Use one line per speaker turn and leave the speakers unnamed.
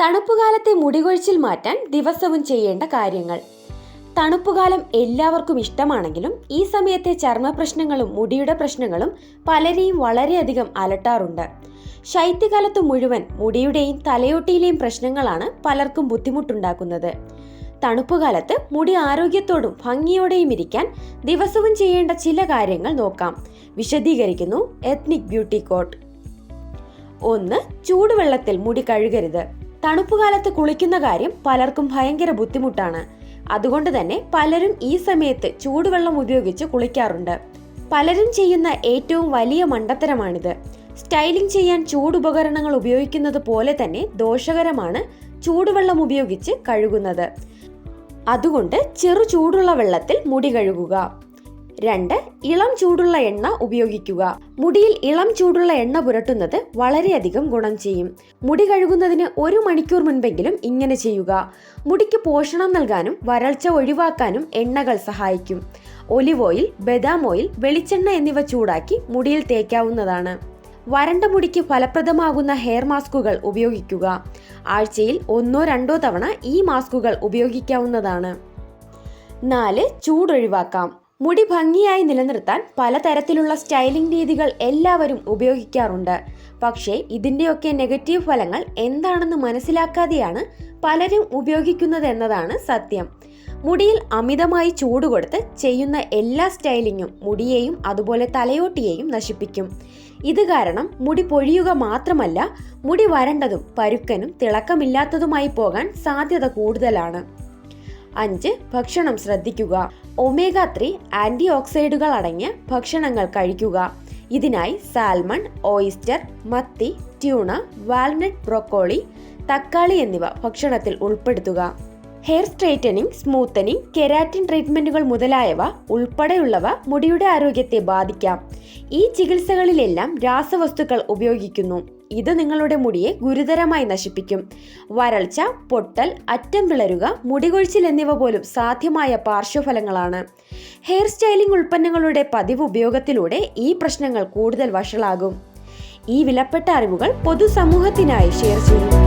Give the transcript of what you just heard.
തണുപ്പുകാലത്തെ മുടികൊഴിച്ചിൽ മാറ്റാൻ ദിവസവും ചെയ്യേണ്ട കാര്യങ്ങൾ. തണുപ്പുകാലം എല്ലാവർക്കും ഇഷ്ടമാണെങ്കിലും ഈ സമയത്തെ ചർമ്മ പ്രശ്നങ്ങളും മുടിയുടെ പ്രശ്നങ്ങളും പലരെയും വളരെയധികം അലട്ടാറുണ്ട്. ശൈത്യകാലത്ത് മുഴുവൻ മുടിയുടെയും തലയോട്ടിയിലെയും പ്രശ്നങ്ങളാണ് പലർക്കും ബുദ്ധിമുട്ടുണ്ടാക്കുന്നത്. തണുപ്പുകാലത്ത് മുടി ആരോഗ്യത്തോടും ഭംഗിയോടെയും ഇരിക്കാൻ ദിവസവും ചെയ്യേണ്ട ചില കാര്യങ്ങൾ നോക്കാം. വിശദീകരിക്കുന്നു എത്നിക് ബ്യൂട്ടി കോട്ട് ഒന്ന് ചൂടുവെള്ളത്തിൽ മുടി കഴുകരുത്. തണുപ്പുകാലത്ത് കുളിക്കുന്ന കാര്യം പലർക്കും ഭയങ്കര ബുദ്ധിമുട്ടാണ്. അതുകൊണ്ട് തന്നെ പലരും ഈ സമയത്ത് ചൂടുവെള്ളം ഉപയോഗിച്ച് കുളിക്കാറുണ്ട്. പലരും ചെയ്യുന്ന ഏറ്റവും വലിയ മണ്ടത്തരമാണിത്. സ്റ്റൈലിംഗ് ചെയ്യാൻ ചൂടുപകരണങ്ങൾ ഉപയോഗിക്കുന്നത് പോലെ തന്നെ ദോഷകരമാണ് ചൂടുവെള്ളം ഉപയോഗിച്ച് കഴുകുന്നത്. അതുകൊണ്ട് ചെറു ചൂടുള്ള വെള്ളത്തിൽ മുടി കഴുകുക. രണ്ട് ഇളം ചൂടുള്ള എണ്ണ ഉപയോഗിക്കുക. മുടിയിൽ ഇളം ചൂടുള്ള എണ്ണ പുരട്ടുന്നത് വളരെയധികം ഗുണം ചെയ്യും. മുടി കഴുകുന്നതിന് ഒരു മണിക്കൂർ മുൻപെങ്കിലും ഇങ്ങനെ ചെയ്യുക. മുടിക്ക് പോഷണം നൽകാനും വരൾച്ച ഒഴിവാക്കാനും എണ്ണകൾ സഹായിക്കും. ഒലിവ് ഓയിൽ ബദാം ഓയിൽ വെളിച്ചെണ്ണ എന്നിവ ചൂടാക്കി മുടിയിൽ തേക്കാവുന്നതാണ്. വരണ്ട മുടിക്ക് ഫലപ്രദമാകുന്ന ഹെയർ മാസ്കുകൾ ഉപയോഗിക്കുക. ആഴ്ചയിൽ ഒന്നോ രണ്ടോ തവണ ഈ മാസ്കുകൾ ഉപയോഗിക്കാവുന്നതാണ്. നാല് ചൂടൊഴിവാക്കാം. മുടി ഭംഗിയായി നിലനിർത്താൻ പലതരത്തിലുള്ള സ്റ്റൈലിംഗ് രീതികൾ എല്ലാവരും ഉപയോഗിക്കാറുണ്ട്. പക്ഷേ ഇതിന്റെയൊക്കെ നെഗറ്റീവ് ഫലങ്ങൾ എന്താണെന്ന് മനസ്സിലാക്കാതെയാണ് പലരും ഉപയോഗിക്കുന്നത് എന്നതാണ് സത്യം. മുടിയിൽ അമിതമായി ചൂട് കൊടുത്ത് ചെയ്യുന്ന എല്ലാ സ്റ്റൈലിങ്ങും മുടിയെയും അതുപോലെ തലയോട്ടിയെയും നശിപ്പിക്കും. ഇത് കാരണം മുടി പൊഴിയുക മാത്രമല്ല മുടി വരണ്ടതും പരുക്കനും തിളക്കമില്ലാത്തതുമായി പോകാൻ സാധ്യത കൂടുതലാണ്. അഞ്ച് ഭക്ഷണം ശ്രദ്ധിക്കുക. ഒമേഗ ത്രീ ആന്റി ഓക്സൈഡുകൾ അടങ്ങിയ ഭക്ഷണങ്ങൾ കഴിക്കുക. ഇതിനായി സാൽമൺ ഓയിസ്റ്റർ മത്തി ട്യൂണ വാൽനട്ട് ബ്രോക്കോളി തക്കാളി എന്നിവ ഭക്ഷണത്തിൽ ഉൾപ്പെടുത്തുക. ഹെയർ സ്ട്രെയിറ്റനിങ് സ്മൂത്തനിങ് കെരാറ്റിൻ ട്രീറ്റ്മെന്റുകൾ മുതലായവ ഉൾപ്പെടെയുള്ളവ മുടിയുടെ ആരോഗ്യത്തെ ബാധിക്കാം. ഈ ചികിത്സകളിലെല്ലാം രാസവസ്തുക്കൾ ഉപയോഗിക്കുന്നു. ഇത് നിങ്ങളുടെ മുടിയെ ഗുരുതരമായി നശിപ്പിക്കും. വരൾച്ച പൊട്ടൽ അറ്റം പിളരുക മുടികൊഴിച്ചിൽ എന്നിവ പോലും സാധ്യമായ പാർശ്വഫലങ്ങളാണ്. ഹെയർ സ്റ്റൈലിംഗ് ഉൽപ്പന്നങ്ങളുടെ പതിവ് ഉപയോഗത്തിലൂടെ ഈ പ്രശ്നങ്ങൾ കൂടുതൽ വഷളാകും. ഈ വിലപ്പെട്ട അറിവുകൾ പൊതുസമൂഹത്തിനായി ഷെയർ ചെയ്യുന്നു